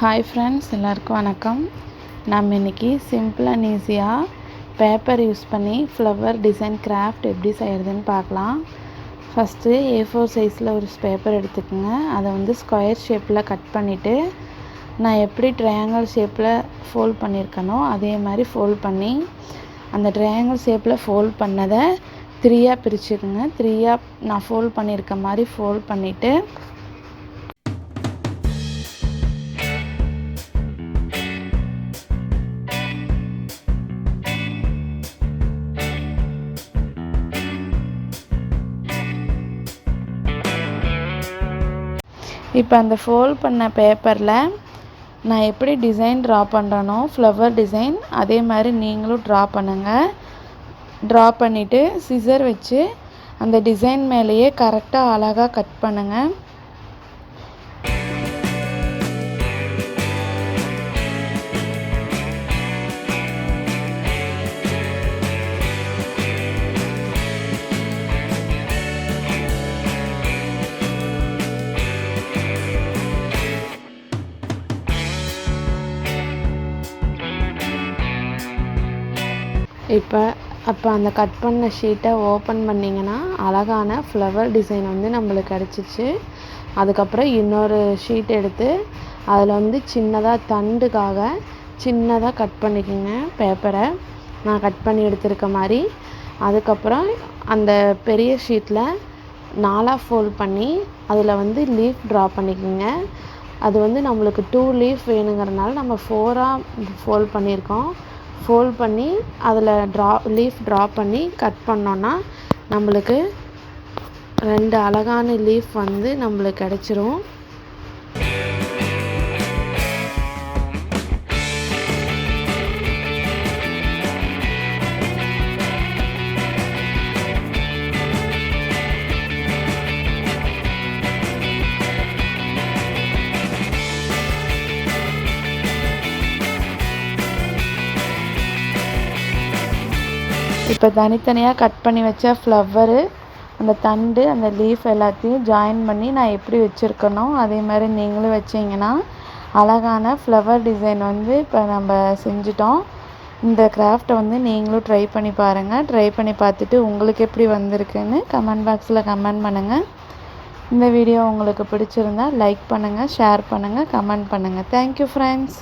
Hi friends எல்லாருக்கும் வணக்கம். நம்ம இன்றைக்கி சிம்பிள் அண்ட் ஈஸியாக பேப்பர் யூஸ் பண்ணி ஃப்ளவர் டிசைன் கிராஃப்ட் எப்படி செய்கிறதுன்னு பார்க்கலாம். ஃபஸ்ட்டு ஏ ஃபோர் சைஸில் ஒரு பேப்பர் எடுத்துக்கோங்க. அதை வந்து ஸ்கொயர் ஷேப்பில் கட் பண்ணிவிட்டு நான் எப்படி ட்ரையாங்கிள் ஷேப்பில் ஃபோல்ட் பண்ணியிருக்கனோ அதே மாதிரி ஃபோல்ட் பண்ணி அந்த ட்ரையாங்கிள் ஷேப்பில் ஃபோல்ட் பண்ணதை த்ரீயாக பிரிச்சுக்குங்க. த்ரீயாக நான் ஃபோல்ட் பண்ணியிருக்க மாதிரி ஃபோல்ட் பண்ணிவிட்டு இப்போ அந்த ஃபோல்ட் பண்ண பேப்பரில் நான் எப்படி டிசைன் ட்ரா பண்ணுறேனோ ஃப்ளவர் டிசைன் அதே மாதிரி நீங்களும் ட்ரா பண்ணுங்கள் ட்ரா பண்ணிவிட்டு சிசர் வச்சு அந்த டிசைன் மேலேயே கரெக்டாக அழகாக கட் பண்ணுங்கள் இப்போ அப்போ அந்த கட் பண்ண ஷீட்டை ஓப்பன் பண்ணிங்கன்னா அழகான ஃப்ளவர் டிசைன் வந்து நம்மளுக்கு கிடச்சிச்சு. அதுக்கப்புறம் இன்னொரு ஷீட் எடுத்து அதில் வந்து சின்னதாக தண்டுக்காக சின்னதாக கட் பண்ணிக்கோங்க பேப்பரை நான் கட் பண்ணி எடுத்திருக்க மாதிரி. அதுக்கப்புறம் அந்த பெரிய ஷீட்டில் நாலாக ஃபோல்ட் பண்ணி அதில் வந்து லீஃப் ட்ரா பண்ணிக்கோங்க. அது வந்து நம்மளுக்கு டூ லீஃப் வேணுங்கிறனால நம்ம ஃபோராக ஃபோல்ட் பண்ணியிருக்கோம். ஃபோல்ட் பண்ணி அதில் ட்ரா லீஃப் ட்ரா பண்ணி கட் பண்ணோன்னா நம்மளுக்கு ரெண்டு அழகான லீஃப் வந்து நம்மளுக்கு கிடச்சிரும். இப்போ தனித்தனியாக கட் பண்ணி வச்ச ஃப்ளவரு அந்த தண்டு அந்த லீஃப் எல்லாத்தையும் ஜாயின் பண்ணி நான் எப்படி வச்சுருக்கனோ அதே மாதிரி நீங்களும் வச்சிங்கன்னா அழகான ஃப்ளவர் டிசைன் வந்து இப்போ நம்ம செஞ்சிட்டோம். இந்த கிராஃப்டை வந்து நீங்களும் ட்ரை பண்ணி பாருங்கள் ட்ரை பண்ணி பார்த்துட்டு உங்களுக்கு எப்படி வந்திருக்குன்னு கமெண்ட் பாக்ஸில் கமெண்ட் பண்ணுங்கள் இந்த வீடியோ உங்களுக்கு பிடிச்சிருந்தா லைக் பண்ணுங்கள் ஷேர் பண்ணுங்கள் கமெண்ட் பண்ணுங்கள் தேங்க்யூ ஃப்ரெண்ட்ஸ்